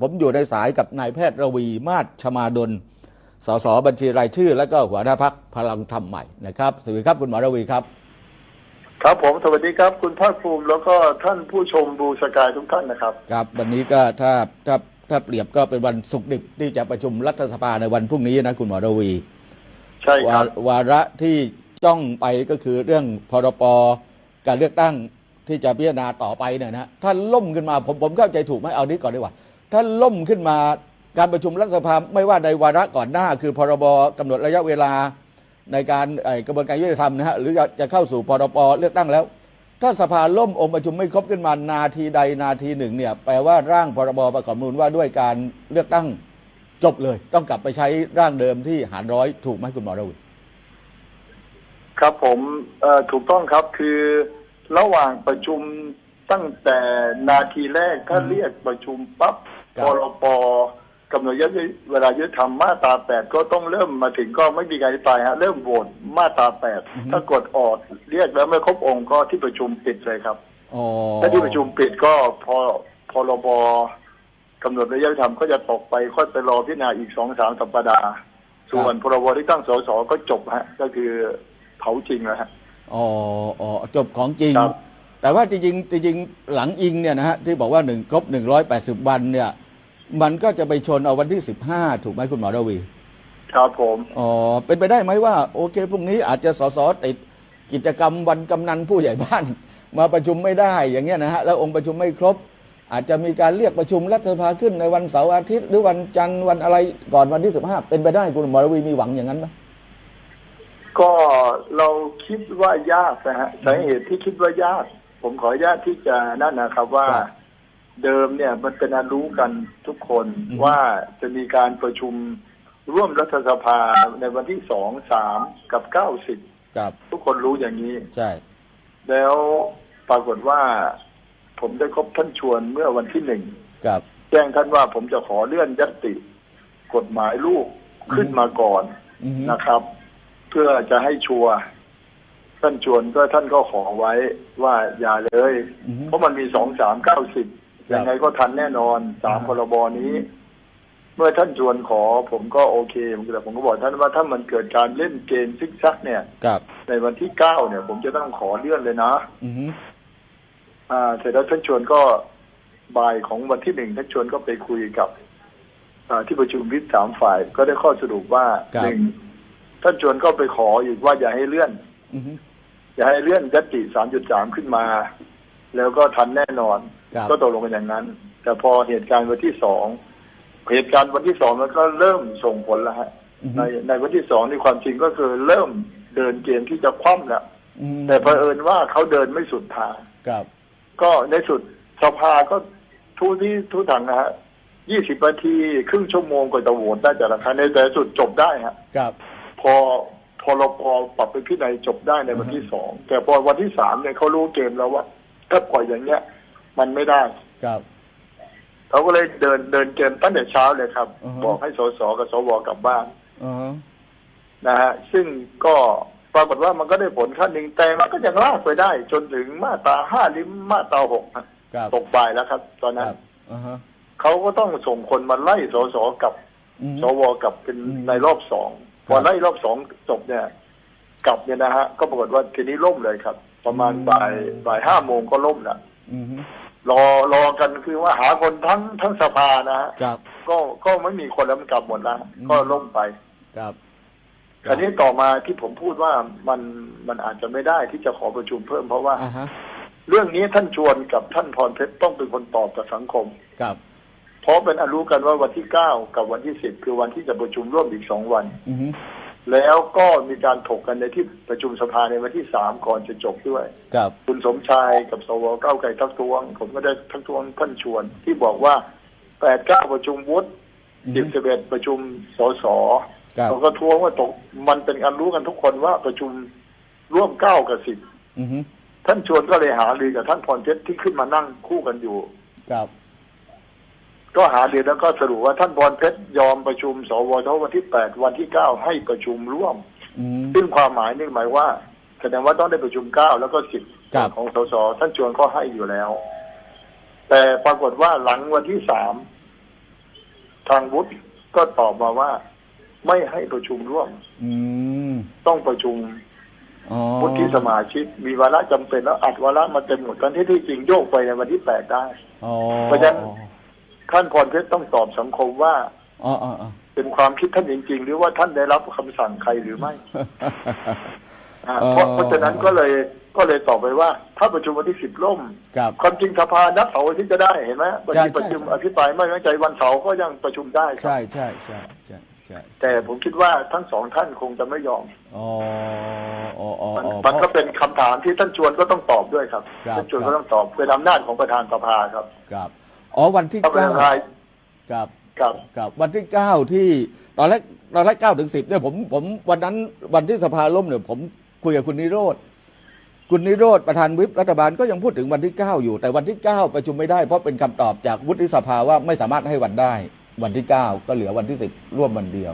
ผมอยู่ในสายกับนายแพทย์ระวีมาศชมาดลสสบัญชีรายชื่อ และก็หัวหน้าพักพลังธรรมใหม่นะครับสวัสดีครับคุณหมอระวีครับ ครับผมสวัสดีครับ คุณภาคภูมิแล้วก็ท่านผู้ชมบูสกายทุกท่านนะครับ ครับ วันนี้ก็ถ้าถ้าถ้าเปรียบก็เป็นวันศุกร์ดึกที่จะประชุมรัฐสภาในวันพรุ่งนี้นะคุณหมอระวี ใช่ควารับวาระที่จ้องไปก็คือเรื่องพรปการเลือกตั้งที่จะพิจารณาต่อไปเนี่ยนะถ้าล่มขึ้นมาผมผมเข้าใจถูกไหมเอานี้ก่อนดีกว่า ถ้าล่มขึ้นมาการประชุมรัฐสภาไม่ว่าในวาระก่อนหน้า คือพรบกำหนดระยะเวลาในการกระบวนการยุติธรรมนะฮะหรือจะเข้าสู่พรปเลือกตั้งแล้ว ถ้าสภาล่มองค์ประชุมไม่ครบขึ้นมานาทีใดนาทีหนึ่งเนี่ยแปลว่าร่างพรบประกอบมนูญว่าด้วยการเลือกตั้งจบเลย ต้องกลับไปใช้ร่างเดิมที่หารร้อยถูกไหมคุณหมอระวีครับผมถูกต้องครับคือระหว่างประชุมตั้งแต่นาทีแรกถ้าเรียกประชุมปั๊บครับ พรปกำหนดระยะเวลายุติธรรมมาตราแปดก็ต้องเริ่มมาถึงก็ไม่มีการอภิปรายฮะเริ่มโหวตมาตราแปดถ้ากดออกเรียกแล้วไม่ครบองค์ก็ที่ประชุมปิดเลยครับอ๋อถ้าที่ประชุมปิดก็พอพรบกำหนดระยะเวลาก็จะตกไปค่อยไปรอพิจารณาอีกสองสามสัปดาห์ส่วนพรบที่ตั้งสสก็จบฮะ ก็คือเผาจริงแล้วฮะอ๋ออ๋อจบของจริงครับแต่ว่าจริงๆจริงๆหลังอิงเนี่ยนะฮะที่บอกว่าหนึ่งครบหนึ่งร้อยแปดสิบวันเนี่ย มันก็จะไปชนเอาวันที่สิบห้าถูกไหมคุณหมอระวี ครับผม อ๋อ เป็นไปได้ไหมว่า โอเคพรุ่งนี้อาจจะสสติดกิจกรรมวันกำนันผู้ใหญ่บ้าน มาประชุมไม่ได้อย่างเงี้ยนะฮะแล้วองค์ประชุมไม่ครบ อาจจะมีการเรียกประชุมรัฐสภาขึ้นในวันเสาร์อาทิตย์หรือวันจันทร์วันอะไรก่อนวันที่สิบห้าเป็นไปได้คุณหมอระวีมีหวังอย่างนั้นไหมก็เราคิดว่ายากนะฮะสาเหตุที่คิดว่ายาก ผมขออนุญาตที่จะนั่นนะครับว่า ครับ เดิมเนี่ยมันเป็นอันรู้กันทุกคนอือฮึว่าจะมีการประชุมร่วมรัฐสภาในวันที่สองสามกับเก้าสิบกับทุกคนรู้อย่างนี้ ใช่ แล้วปรากฏว่า ผมได้คบท่านชวนเมื่อวันที่หนึ่งกับ แจ้งท่านว่าผมจะขอเลื่อนยัตติ กฎหมายลูกขึ้นมาก่อนอือฮึนะครับ เพื่อจะให้ชัวร์ท่านชวนก็ท่านก็ขอไว้ว่าอย่าเลย อือฮึเพราะมันมีสองสามเก้าสิบครับ ยังไงก็ทันแน่นอนสามอ่าพรบนี้ เมื่อท่านชวนขอ ผมก็โอเคแต่ผมก็บอกท่านว่าถ้ามันเกิดการเล่นเกมซิกซักเนี่ยกับในวันที่เก้าเนี่ย ผมจะต้องขอเลื่อนเลยนะอือฮึอ่าเสร็จแล้วท่านชวนก็บ่ายของวันที่หนึ่งท่านชวนก็ไปคุยกับอ่าที่ประชุมวิปสามฝ่ายก็ได้ข้อสรุปว่าครับหนึ่งท่านชวนก็ไปขออีกว่าอย่าให้เลื่อนอือฮึอย่าให้เลื่อนยติสามจุดสามขึ้นมา แล้วก็ทันแน่นอนครับก็ตกลงกันอย่างนั้น แต่พอเหตุการณ์วันที่สองเหตุการณ์วันที่สองมันก็เริ่มส่งผลแล้วฮะอือฮึในในวันที่สองนี่ความจริงก็คือเริ่มเดินเกมที่จะคว่ำแล้วอืมแต่เผอิญว่าเขาเดินไม่สุดทางกับ ก็ในสุดสภาก็ทุที่ทุถังนะฮะยี่สิบนาทีครึ่งชั่วโมงกว่าจะโหวตได้แต่ละครั้งในแต่สุดจบได้ฮะกับ พอพอรปปรับไปที่ไหนจบได้ในวันที่สองแต่พอวันที่สามเนี่ยเขารู้เกมแล้วว่าถ้าปล่อยอย่างเงี้ย มันไม่ได้กับ เขาก็เลยเดินเดินเกมตั้งแต่เช้าเลยครับ อือฮะบอกให้สสกับสวกลับบ้านอ๋อนะฮะซึ่งก็ปรากฏว่ามันก็ได้ผลขั้นหนึ่งแต่มันก็ยังลากไปได้ จนถึงมาตราห้าหรือมาตราหกฮะกับตกปลายแล้วครับ ตอนคนั้นรับอ่าฮะเขาก็ต้องส่งคนมาไล่สสกับ อืม สวกับเป็นอืมในรอบสองครับพอไล่รอบสองจบเนี่ย กลับเนี่ยนะฮะ ก็ปรากฏว่าทีนี้ล่มเลยครับ ประมาณอืม บ่ายบ่ายห้าโมงก็ล่มแล้วอืมฮึ รอรอกันคือว่าหาคนทั้งทั้งสภานะฮะกับ ก็ก็ไม่มีคนแล้วมันกลับหมดแล้วอืม ก็ล่มไปกับ อันนี้ต่อมาที่ผมพูดว่ามันมันอาจจะไม่ได้ที่จะขอประชุมเพิ่มเพราะว่า อ่าฮะเรื่องนี้ท่านชวนกับท่านพรเพชรต้องเป็นคนตอบกับสังคมกับ เพราะเป็นอรู้กันว่าวันที่เก้ากับวันที่สิบคือวันที่จะประชุมร่วมอีกสองวัน อืมฮึ แล้วก็มีการถกกันในที่ประชุมสภาในวันที่สามก่อนจะจบด้วยกับ คุณสมชายกับสวเก้าวไกลทักท้วง ผมก็ได้ทักท้วงท่านชวน ที่บอกว่าแปดเก้าประชุมวุฒิอืมสิบสิบเอ็ดประชุมสสกับเราก็ท้วงว่าตกมันเป็นการรู้กันทุกคนว่าประชุมร่วมเก้ากับสิบอืมฮึท่านชวนก็เลยหารือกับท่านพรเพชรที่ขึ้นมานั่งคู่กันอยู่กับ ก็หารือแล้วก็สรุปว่าท่านพรเพชรยอมประชุม สวทวันที่แปดวันที่เก้าให้ประชุมร่วมอืมซึ่งความหมายนี่หมายว่าแสดงว่าต้องได้ประชุมเก้าแล้วก็สิบครับของสสท่านชวนก็ให้อยู่แล้ว แต่ปรากฏว่าหลังวันที่สามทางวุฒิก็ตอบมาว่า ไม่ให้ประชุมร่วมอืมต้องประชุมอ๋อวุฒิสมาชิกมีวาระจำเป็นแล้วอัดวาระมาเต็มหมดตอนที่ที่จริงโยกไปในวันที่แปดได้อ๋อเพราะฉะนั้น ท่านพรเพชรต้องตอบสังคมว่าอ๋ออ๋ออ๋อเป็นความคิดท่านจริง ๆ หรือว่าท่านได้รับคำสั่งใครหรือไม่อ่าอ๋อเพราะเพราะฉะนั้นก็เลยก็เลยตอบไปว่า ถ้าประชุมวันที่สิบล่มครับความจริงสภานัดเสาร์อาทิตย์จะได้เห็นไหมวันใช่ที่ประชุมใช่อภิปรายไม่ไว้วางใจวันเสาร์ก็ยังประชุมได้ครับใช่ใช่ใช่ใช่ใช่แต่ผมคิดว่าทั้งสองท่านคงจะไม่ยอมอ๋ออ๋ออ๋อมันอ๋อมันก็เพราะเป็นคำถามที่ท่านชวนก็ต้องตอบด้วยครับครับท่านชวนครัก็บต้องตอบเป็นอำนาจของประธานสภาครับครับ อ๋อวันที่ถ้าเป็นเก้าอะไรครับครับ ครับวันที่เก้าที่ตอนแรกตอนแรกเก้าถึงสิบเนี่ยผมผมวันนั้นวันที่สภาล่มเนี่ยผมคุยกับคุณนิโรธคุณนิโรธประธานวิปรัฐบาลก็ยังพูดถึงวันที่เก้าอยู่ แต่วันที่เก้าประชุมไม่ได้เพราะเป็นคำตอบจากวุฒิสภาว่าไม่สามารถให้วันได้ วันที่เก้าก็เหลือวันที่สิบร่วมวันเดียว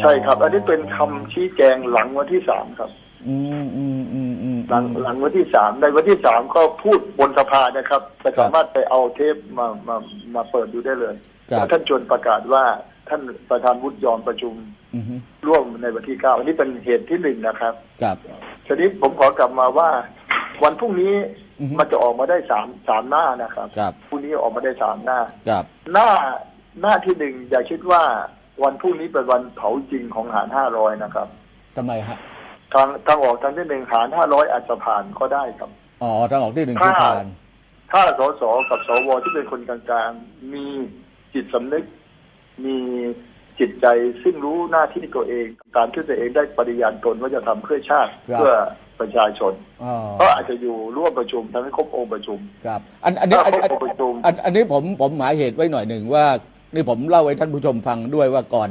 ใช่ครับ อันนี้เป็นคำชี้แจงหลังวันที่สามครับ อืมอืมอืมอืม หลังหลังวันที่สามในวันที่สามก็พูดบนสภานะครับแต่สามารถไปเอาเทปมามามาเปิดดูได้เลยครับว่าท่านชวนประกาศว่าท่านประธานวุฒิยอมประชุมอืมร่วมในวันที่เก้าอันนี้เป็นเหตุที่หนึ่งนะครับครับทีนี้ผมขอกลับมาว่า วันพรุ่งนี้อือฮึมันจะออกมาได้สามสามหน้านะครับครับพรุ่งนี้ออกมาได้สามหน้าครับหน้าหน้าที่หนึ่งอย่าคิดว่าวันพรุ่งนี้เป็นวันเผาจริงของหารห้าร้อยนะครับทำไมฮะ ทางทางออกทางที่หนึ่งหารห้าร้อยอาจจะผ่านก็ได้ครับ อ๋อทางออกที่หนึ่งที่ผ่าน ถ้าสสกับสวที่เป็นคนกลางๆ มีจิตสำนึก มีจิตใจซึ่งรู้หน้าที่ตัวเองการที่ตัวเองได้ปฏิญาณตนว่าจะทำเพื่อชาติครับเพื่อประชาชนอ๋อก็อาจจะอยู่ร่วมประชุมทำให้ครบองค์ประชุมครับ อันอันนี้ถ้าอันครบอันองค์ประชุมอันอันนี้ผมผมหมายเหตุไว้หน่อยหนึ่งว่า นี่ผมเล่าให้ท่านผู้ชมฟังด้วยว่าก่อน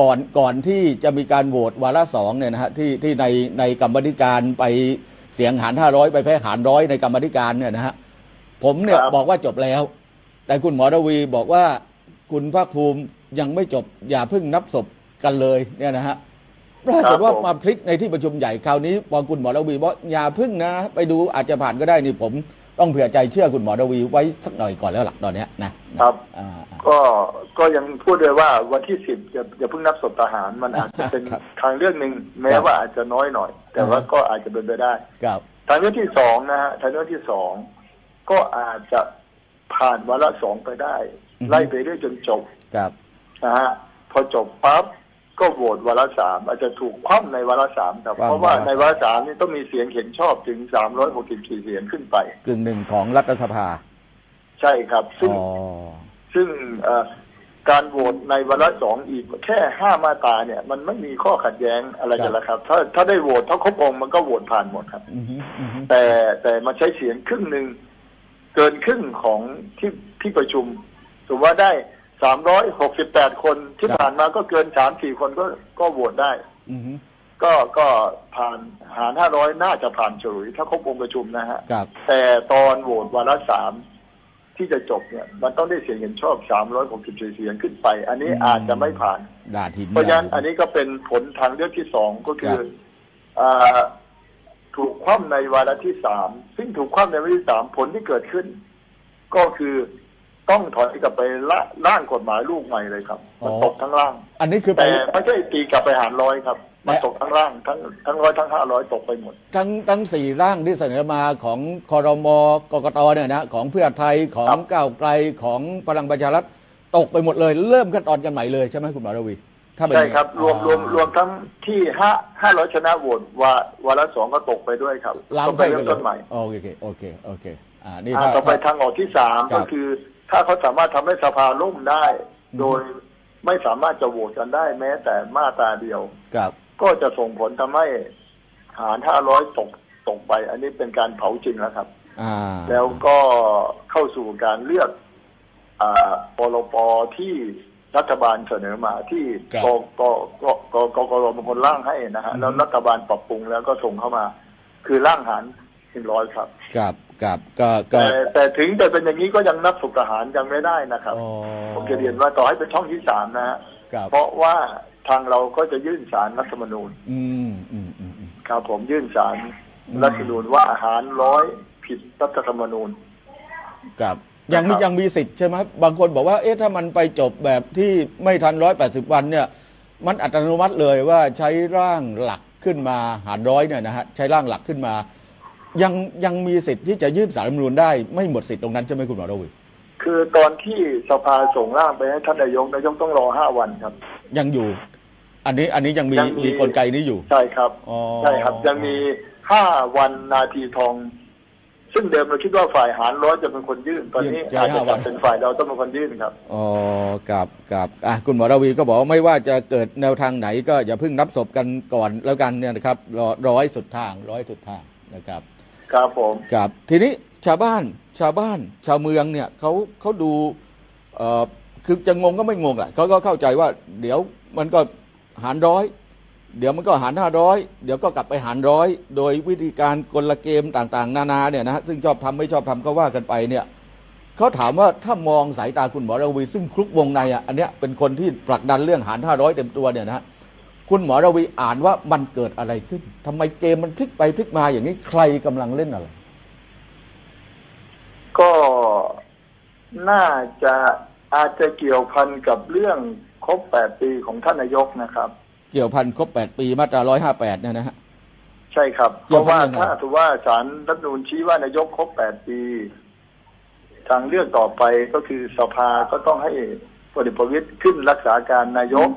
ก่อนก่อนที่จะมีการโหวตวาระสองเนี่ยนะฮะที่ที่ในในกรรมธิการไปเสียงหารห้าร้อยไปแพ้หารร้อยในกรรมธิการเนี่ยนะฮะผมเนี่ยครับ บอกว่าจบแล้ว แต่คุณหมอระวีบอกว่าคุณภาคภูมิยังไม่จบอย่าเพิ่งนับศพกันเลยเนี่ยนะฮะปรากฏว่ามาพลิกในที่ประชุมใหญ่คราวนี้พอคุณหมอระวีบอกอย่าเพิ่งนะ ไปดูอาจจะผ่านก็ได้นี่ผม ต้องเผื่อใจเชื่อคุณหมอระวีไว้สักหน่อยก่อนแล้วล่ะตอนเนี้ยนะครับอ่าอ่า ก็ก็ยังพูดเลยว่าวันที่สิบอย่าอย่าเพิ่งนับศพทหารมันอาจจะเป็นครับทางเรื่องหนึ่งแม้ครับว่าอาจจะน้อยหน่อย แต่ว่าอ่าฮะ ก็อาจจะเป็นไปได้ ครับ ทางเรื่องที่สองนะฮะทางเรื่องที่สองก็อาจจะผ่านวาระสองไปได้ไล่ไปเรื่อยจนจบครับ นะฮะพอจบปั๊บ ก็โหวตวาระสามอาจจะถูกคว่ำในวาระสามครับ คว่ำ เพราะว่าวาระสามในวาระสามนี่ต้องมีเสียงเห็นชอบถึงสามร้อยหกสิบสี่เสียงขึ้นไป กึ่งหนึ่งของรัฐสภาใช่ครับ ซึ่ง อ๋อซึ่งเอ่อการโหวตในวาระสองอีกแค่ห้ามาตราเนี่ย มันไม่มีข้อขัดแย้งอะไรกันแล้วครับ ถ้าถ้าได้โหวตถ้าครบองค์มันก็โหวตผ่านหมดครับ อือฮึอือฮึแต่แต่มาใช้เสียงครึ่งหนึ่งเกินครึ่งของที่ที่ประชุมถือว่าได้ สามร้อยหกสิบแปดคนที่ผ่านมาก็เกินสามสี่คนก็ก็โหวตได้ อือฮึก็ก็ผ่านหารห้าร้อยน่าจะผ่านฉลุย ถ้าครบองค์ประชุมนะฮะ ครับ แต่ตอนโหวตวาระสามที่จะจบเนี่ย มันต้องได้เสียงเห็นชอบสามร้อยหกสิบสี่เสียงขึ้นไป อันนี้อืม อาจจะไม่ผ่านดาดหินเพราะฉะนั้นอันนี้ก็เป็นผลทางเลือกที่สองก็คือครับอ่าถูกคว่ำในวาระที่สามซึ่งถูกคว่ำในวาระที่สามผลที่เกิดขึ้น ก็คือ ต้องถอยกลับไปละร่างกฎหมายลูกใหม่เลยครับ มันตกทั้งร่าง อันนี้คือไปแต่ไม่ใช่ตีกลับไปหารร้อยครับ มันแต่ตกทั้งร่างทั้งทั้งร้อยทั้งห้าร้อยตกไปหมด ทั้งทั้งสี่ร่างที่เสนอมาของคอรมกกตเนี่ยนะของเพื่อไทยของครับก้าวไกลของพลังประชารัฐตกไปหมดเลย เริ่มขั้นตอนกันใหม่เลยใช่ไหมคุณหมอระวีถ้าเป็นใช่ครับ รวมรวมอ่ารวมทั้งที่ห้าห้าร้อยชนะโหวตวาวาระสองก็ตกไปด้วยครับล้างต้องไส้ไปกัเริ่นมเลต้ยนใหม่โอเคโอเคโอเคอ่านี่อ่าถ้าต่อไปถ้าทางออกที่สามครัก็บคือ ถ้าเขาสามารถทำให้สภาล่มได้อืมโดยไม่สามารถจะโหวตกันได้แม้แต่มาตราเดียวกับ ก็จะส่งผลทำให้หารห้าร้อยตกตกไป อันนี้เป็นการเผาจริงแล้วครับ อ่าแล้วก็เข้าสู่การเลือกอ่าปลปที่รัฐบาลเสนอมาที่กกกกกกรเป็นคนร่างให้นะฮะแล้วรัฐบาลปรับปรุงแล้วก็ส่งเข้ามา คือร่างหารหนึ่งร้อยครับกับ กับก็ก็แต่แต่ถึงจะเป็นอย่างนี้ก็ยังนับสุกทหารยังไม่ได้นะครับ อ๋อผมจะเรียนว่าต่อให้เป็นช่องที่สามนะฮะกับเพราะว่าทางเราก็จะยื่นสารรัฐธรรมนูญอืมอืมอืมอืม ครับผมยื่นสารอืม รัฐธรรมนูญว่าอาหารร้อยผิดรัฐธรรมนูญ กับยังมีนะครับ ยังมีสิทธิ์ใช่ไหมบางคนบอกว่าเอ๊ะถ้ามันไปจบแบบที่ไม่ทันร้อยแปดสิบวันเนี่ย มันอัตโนมัติเลยว่าใช้ร่างหลักขึ้นมาหารร้อยเนี่ยนะฮะใช้ร่างหลักขึ้นมา ยังยังมีสิทธิ์ที่จะยื่นสารรัฐธรรมนูญได้ไม่หมดสิทธิ์ตรงนั้นใช่ไหมคุณหมอระวีคือตอนที่สภาส่งร่างไปให้ท่านนายกนายกต้องรอห้าวันครับ ยังอยู่ อันนี้อันนี้ยังมียังมี มีกลไกนี้อยู่ ใช่ครับอ๋อ ใช่ครับยังมีห้าวันนาทีทอง ซึ่งเดิมเราคิดว่าฝ่ายหารร้อยจะเป็นคนยื่น ตอนนี้ยื่นอาจจะห้าวัจันบเป็นฝ่ายเราต้องเป็นคนยื่นครับ อ๋อกับกับอะคุณหมอระวีก็บอกว่าไม่ว่าจะเกิดแนวทางไหนก็อย่าเพิ่งนับศพกันก่อนแล้วกันเนี่ยนะครับรอร้อยสุดทางร้อยสุดทางนะครับ ครับผมครับทีนี้ชาวบ้านชาวบ้าน ชาวเมืองเนี่ยเขาเขาดูเอ่อคือจะงงก็ไม่งงอะเขาก็เข้าใจว่า เดี๋ยวมันก็หารร้อย เดี๋ยวมันก็หารห้าร้อยเดี๋ยวก็กลับไปหารร้อยโดยวิธีการกลเกมต่างๆ นานาเนี่ยนะฮะซึ่งชอบทำไม่ชอบทำก็ว่ากันไปเนี่ยเขาถามว่าถ้ามองสายตาคุณหมอระวี ซึ่งคลุกวงในอะอันเนี้ยเป็นคนที่ผลักดันเรื่องหารห้าร้อยเต็มตัวเนี่ยนะฮะ คุณหมอระวีอ่านว่ามันเกิดอะไรขึ้นทำไมเกมมันพลิกไปพลิกมาอย่างนี้ใครกำลังเล่นอะไร ก็น่าจะอาจจะเกี่ยวพันกับเรื่องครบแปดปีของท่านนายกนะครับ เกี่ยวพันครบ8ปีมาตรา158เนี่ยนะฮะใช่ครับ เพเกี่ยวราะพันว่ายังไงถ้าถือว่าศาลรัฐธรรมนูญชี้ว่านายกครบแปดปี ทางเลือกต่อไปก็คือสภาก็ต้องให้พลเอกประวิตยขึ้นรักษาการนายก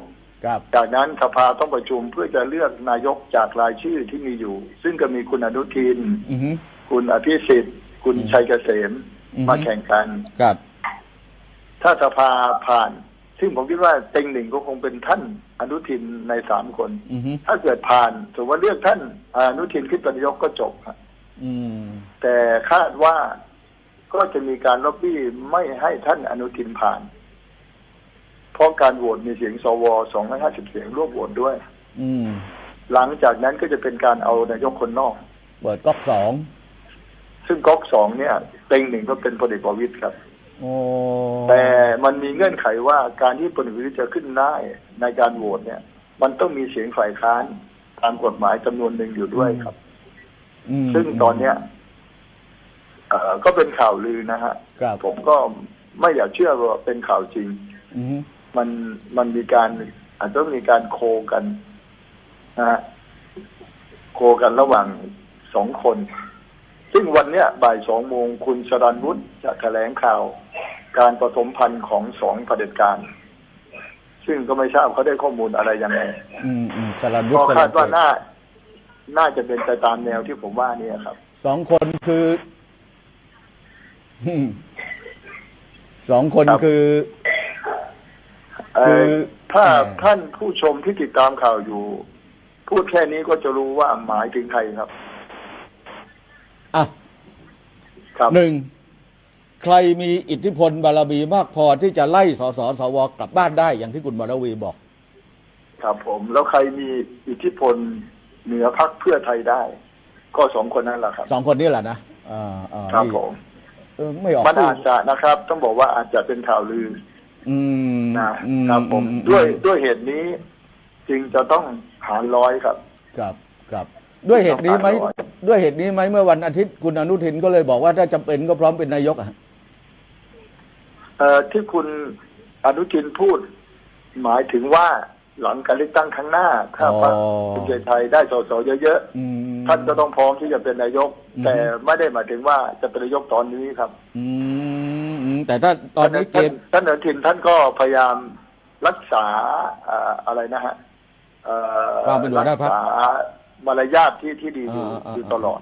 ครับ จากนั้นสภาต้องประชุมเพื่อจะเลือกนายกจากรายชื่อที่มีอยู่ ซึ่งก็มีคุณอนุทิน อือฮึ คุณอภิสิทธิ์ คุณอืมชัยเกษมอือฮึ มาแข่งกัน ครับ ถ้าสภาผ่าน ซึ่งผมคิดว่าเต็งหนึ่งก็คงเป็นท่านอนุทินในสามคน อือฮึถ้าเกิดผ่านถือว่าเลือกท่านอนุทินขึ้นเป็นนายกก็จบครับ อืม แต่คาดว่าก็จะมีการล็อบบี้ไม่ให้ท่านอนุทินผ่าน เพราะการโหวตมีเสียงสว250เสียงร่วมโหวตด้วย อืม หลังจากนั้นก็จะเป็นการเอานายกคนนอก เปิดก๊อกสอง ซึ่งก๊อกสองเนี่ยเต็งหนึ่งก็เป็นพลเอกประวิตยครับโอ้แต่มันมีเงื่อนไขว่าการที่พลเอกประวิตยจะขึ้นได้ในการโหวตเนี่ย มันต้องมีเสียงฝ่ายค้านตามกฎหมายจำนวนหนึ่งอยู่ด้วยครับมซึ่งตอนเนี้ยเอ่อก็เป็นข่าวลือนะฮะครับผมก็ไม่อยากเชื่อว่าเป็นข่าวจริงอือฮึ มันมันมีการอาจจะมีการโคกันนะฮะโคกันระหว่างสองคน ซึ่งวันเนี้ยบ่ายสองโมงคุณสรันวุฒิจะแถลงข่าว การผสมพันธ์ของสองเผด็จการ ซึ่งก็ไม่ทราบเขาได้ข้อมูลอะไรยังไงอืมอืมสลันวุก็ฒิสคาลัดนว่าเกตน่า น่าจะเป็นไปตามแนวที่ผมว่าเนี่ยครับสองคนคืออืมสองคนครับคือ เอ่อคือถ้าเอ่อท่านผู้ชมที่ติดตามข่าวอยู่ พูดแค่นี้ก็จะรู้ว่าหมายถึงใครครับ อะครับ หนึ่งใครมีอิทธิพลบารมีมากพอที่จะไล่สสสวกลับบ้านได้อย่างที่คุณบารวีบอก ครับผม แล้วใครมีอิทธิพลเหนือพักเพื่อไทยได้ ก็สองคนนั่นแหละครับ สองคนนี้แหละนะอ่าอ่าครับนี่ผม เออไม่ออกมันชื่ออาจจะนะครับ ต้องบอกว่าอาจจะเป็นข่าวลือ อืมนะอืครับผมอืด้วยด้วยเหตุนี้จึงจะต้องหารร้อยครับครับครับด้วยเหตุนี้ไหมต้องการร้อยด้วยเหตุนี้ไหมเมื่อวันอาทิตย์คุณอนุทินก็เลยบอกว่าถ้าจำเป็นก็พร้อมเป็นนายกอะฮะเอ่อที่คุณอนุทินพูด หมายถึงว่าหลังการเลือกตั้งครั้งหน้า ถ้าพรรคภูมิใจไทยได้สสเยอะอืมๆท่านก็ต้องพร้อมที่จะเป็นนายกอืมแต่ไม่ได้หมายถึงว่าจะเป็นนายกตอนนี้ครับ อืมอืม แต่ถ้าตอนนี้เกท่านมท่านอนุทินท่านก็พยายามรักษาเอ่ออะไรนะฮะเอ่อความเป็นหัวหน้าพรรคษามารยาทที่ที่ดีอยู่อ่าอ่าอยู่ตลอด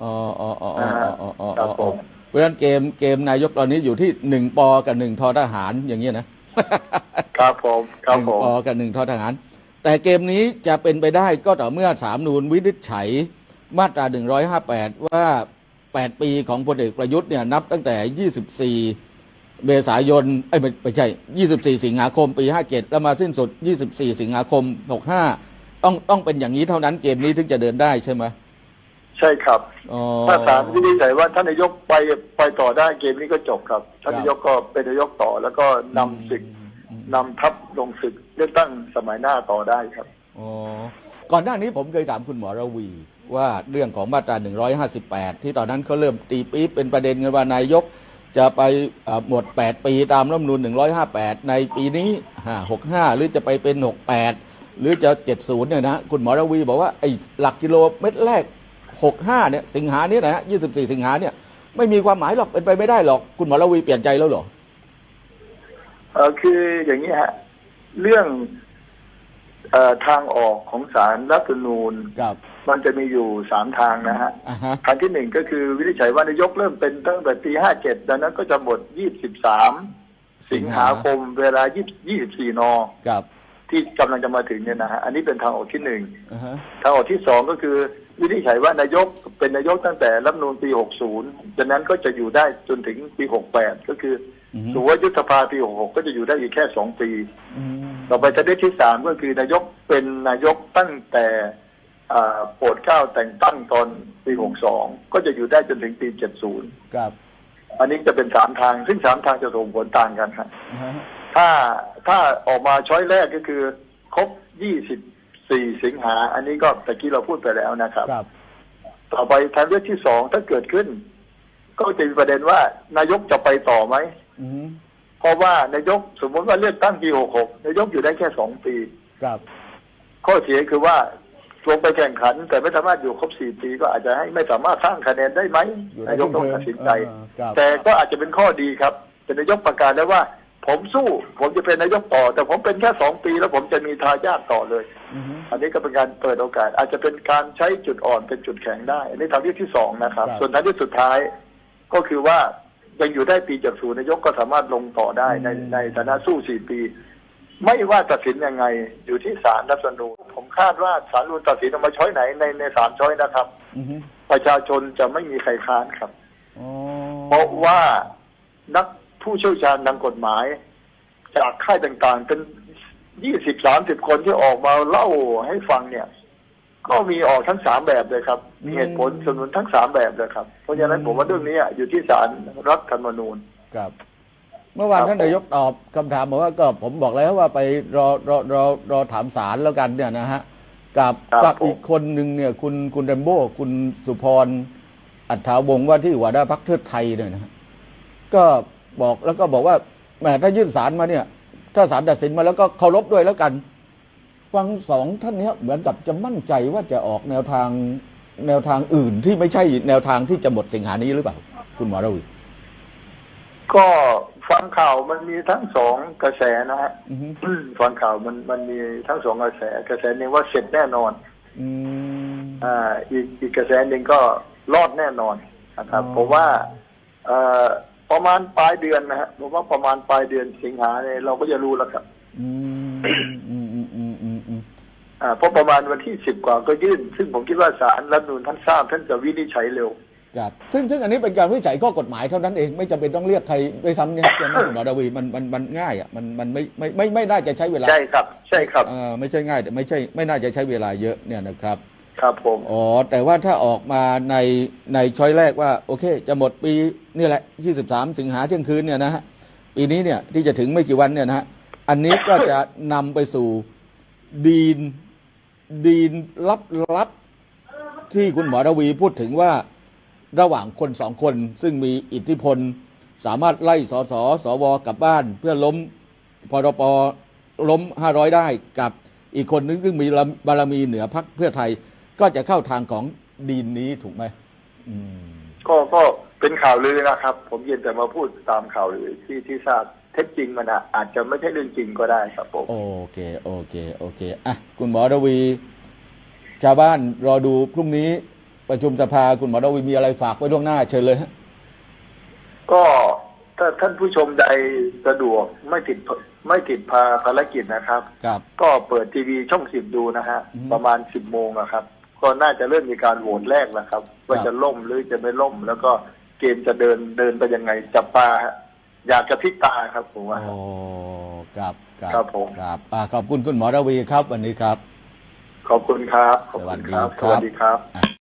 อ๋ออ๋ออ๋ออ๋อนะฮะอ๋ออ๋อครับผมเพราะฉะนั้นเกมเกมนายกตอนนี้อยู่ที่หนึ่งปอกับหนึ่งทอทหารอย่างเงี้ยนะครับผมครับหนึ่งผมปอกับหนึ่งทอทหาร แต่เกมนี้จะเป็นไปได้ก็ต่อเมื่อสามนูนวินิจฉัยมาตรา158ว่า8ปีของพลเอกประยุทธ์เนี่ยนับตั้งแต่24 เมษายนเอ้ยไม่ไม่ใช่ 24 สิงหาคม ปี 57 แล้วมาสิ้นสุด 24 สิงหาคม 65 ต้องต้องเป็นอย่างนี้เท่านั้นเกมนี้ถึงจะเดินได้ใช่ไหมใช่ครับ อ๋อ ถ้าศาลวินิจฉัยว่าท่านนายกไปไปต่อได้เกมนี้ก็จบครับ ท่านครับนายกก็เป็นนายกต่อ แล้วก็นำศึกอืม นำทัพลงศึกเลือกตั้งสมัยหน้าต่อได้ครับ อ๋อ ก่อนหน้านี้ผมเคยถามคุณหมอระวี ว่าเรื่องของมาตรา 158 ที่ตอนนั้นเขาเริ่มตีปี๊บเป็นประเด็นกันว่านายก จะไปหมด8 ปีตามรัฐมนูล158 ในปีนี้ 65 หรือจะไปเป็น 68 หรือจะ 70 เนี่ยนะ คุณหมอระวีบอกว่าไอ้หลักกิโลเมตรแรก 65 เนี่ย สิงหาเนี่ยนะฮะ24 สิงหาเนี่ย ไม่มีความหมายหรอก เป็นไปไม่ได้หรอก คุณหมอระวีเปลี่ยนใจแล้วหรอ เออคืออย่างนี้ฮะ เรื่อง ทางออกของสารรัฐธรรมนูญครับ มันจะมีอยู่สามทางนะฮะอ่าฮะ ทางที่หนึ่งก็คือวินิจฉัยว่านายกเริ่มเป็นตั้งแต่ปีห้าเจ็ดดังนั้นก็จะหมดยี่สิบสามสิงหา คมเวลายี่สิบสี่นครับที่กำลังจะมาถึงเนี่ยนะฮะอันนี้เป็นทางออกที่หนึ่ง อ่าฮะ ทางออกที่สองก็คือ วินิจฉัยว่านายกเป็นนายกตั้งแต่รัฐธรรมนูลปี 60จากนั้นก็จะอยู่ได้จนถึงปี 68 ก็คืออือฮึ ถือว่ายุบสภาปี66ก็จะอยู่ได้อีกแค่สองปีอืมต่อไปจะได้ที่สามก็คือนายกเป็นนายกตั้งแต่อ่าโปรดเกล้าแต่งตั้งตอนปี62ก็จะอยู่ได้จนถึงปี70ครับอันนี้จะเป็นสามทาง ซึ่งสามทางจะส่งผลต่างกันครับอ่าฮะถ้าถ้าออกมาช้อยแรกก็คือครบ24สิงหา อันนี้ก็ตะกี้เราพูดไปแล้วนะครับครับต่อไปทางเลือกที่สองถ้าเกิดขึ้น ก็จะมีประเด็นว่านายกจะไปต่อไหม อืมเพราะว่านายกสมมติว่าเลือกตั้งปี66นายกอยู่ได้แค่สองปี ครับข้อเสียคือว่าลงไปแข่งขัน แต่ไม่สามารถอยู่ครบสี่ปี ก็อาจจะให้ไม่สามารถสร้างคะแนนได้ไหมอยู่ได้นายกต้องตัดสินใจ เออครับแต่ก็อาจจะเป็นข้อดีครับเป็นนายกประกาศแล้วว่า ผมสู้ ผมจะเป็นนายกต่อ แต่ผมเป็นแค่สองปี แล้วผมจะมีทายาทต่อเลย อือฮึ อันนี้ก็เป็นการเปิดโอกาส อาจจะเป็นการใช้จุดอ่อนเป็นจุดแข็งได้อันนี้ทางเลือกที่สองนะครับ ครับ ส่วนทางเลือกสุดท้ายก็คือว่า ยังอยู่ได้ปีจากศูนย์นายกก็สามารถลงต่อได้ในในฐานะสู้สี่ปี ไม่ว่าตัดสินยังไงอยู่ที่ศาลรัฐธรรมนูญผมคาดว่าศาลรัฐธรรมนูญตัดสินออกมาช้อยไหนในในสามช้อยนะครับอือฮึประชาชนจะไม่มีใครค้านครับอ๋อเพราะว่านักผู้เชี่ยวชาญทางกฎหมาย จากค่ายต่างๆ เป็นยี่สิบสามสิบคนที่ออกมาเล่าให้ฟังเนี่ย ก็มีออกทั้งสามแบบเลยครับมีเหตุผลสนุนทั้งสามแบบเลยครับ เพราะฉะนั้นผมว่าเรื่องนี้อะอยู่ที่ศาลรัฐธรรมนูญครับ เมื่อวานครับท่านนายกตอบคำถามบอกว่าก็ผมบอกแล้วว่าไปรอรอรอรอถามศาลแล้วกันเนี่ยนะฮะกับครับกับผมอีกคนหนึ่งเนี่ย คุณคุณเรมโบ้คุณสุพรอัฏฐาวงศ์ว่าที่หัวหน้าพักเพื่อไทยเนี่ยนะฮะก็บอกแล้วก็บอกว่าแหมถ้ายื่นศาลมาเนี่ย ถ้าศาลตัดสินมาแล้วก็เคารพด้วยแล้วกัน ฟังสองท่านเนี้ยเหมือนกับจะมั่นใจว่าจะออกแนวทางแนวทางอื่นที่ไม่ใช่แนวทางที่จะหมดสิงหานี้หรือเปล่า คุณหมอระวีก็ฟังข่าวมันมีทั้งสองกระแสนะฮะอือฮึฟังข่าวมันมันมีทั้งสองกระแส กระแสหนึ่งว่าเสร็จแน่นอนอืมอ่า อีกอีกกระแสหนึ่งก็รอดแน่นอนนะครับอ๋อผมว่าเอ่อประมาณปลายเดือนนะฮะผมว่าประมาณปลายเดือนสิงหาเนี่ยเราก็จะรู้แล้วครับ อืมอืมอืมอืมอืมอืมอ่า เพราะประมาณวันที่สิบกว่าก็ยื่น ซึ่งผมคิดว่าศาลรัฐธรรมนูญท่านทราบท่านจะวินิจฉัยเร็วครับซึ่งซึ่งอันนี้เป็นการวิจัยข้อกฎหมายเท่านั้นเองไม่จำเป็นต้องเรียกใครด้วยซ้ำเนี่ยใช่ไหมคุณหมอระวีมันมันมันง่ายอะมันมันไม่ไม่ไม่ไม่น่าจะใช้เวลาใช่ครับ ใช่ครับเออไม่ใช่ง่ายแต่ไม่ใช่ไม่น่าจะใช้เวลาเยอะเนี่ยนะครับ ครับผมอ๋อแต่ว่าถ้าออกมาในในช้อยแรกว่าโอเค จะหมดปีนี่แหละ 23 สิงหาเที่ยงคืนเนี่ยนะฮะปีนี้เนี่ยที่จะถึงไม่กี่วันเนี่ยนะฮะอันนี้ก็จะนำไปสู่ดีน ดีนลับลับที่คุณหมอระวีพูดถึงว่าระหว่างคนสองคนซึ่งมีอิทธิพล สามารถไล่สสสวกลับบ้าน เพื่อล้มพรปล้ม 500 ได้กับอีกคนนึงซึ่งมีบารมีเหนือพักเพื่อไทย ก็จะเข้าทางของดีนนี้ถูกไหมอืมก็ก็เป็นข่าวลือนะครับ ผมเย็นแต่มาพูดตามข่าวลือที่ที่ทราบ ท็จจริงมันอะอาจจะไม่ใช่เรื่องจริงก็ได้ครับผมโอเค โอเค โอเคอะคุณหมอระวี ชาวบ้านรอดูพรุ่งนี้ประชุมสภาคุณหมอระวีมีอะไรฝากไว้ล่วงหน้าเชิญเลยฮะก็ถ้าท่านผู้ชมใดสะดวกไม่ติดไม่ติดภาภารกิจนะครับ ครับ ก็เปิดทีวีช่องสิบดูนะฮะ อืมประมาณสิบโมงนะครับ ก็น่าจะเริ่มมีการโหวตแรกแล้วครับ ว่าครับ จะล่มหรือจะไม่ล่ม แล้วก็เกมจะเดินเดินไปยังไงจับตาฮะ อยากจะพลิกตาครับผมว่า โอ้ครับครับครับผม ครับอ่าขอบคุณคุณหมอระวีครับ วันนี้ครับ ขอบคุณครับขอบคุณครับสวัสดีครับ สวัสดีครับอะ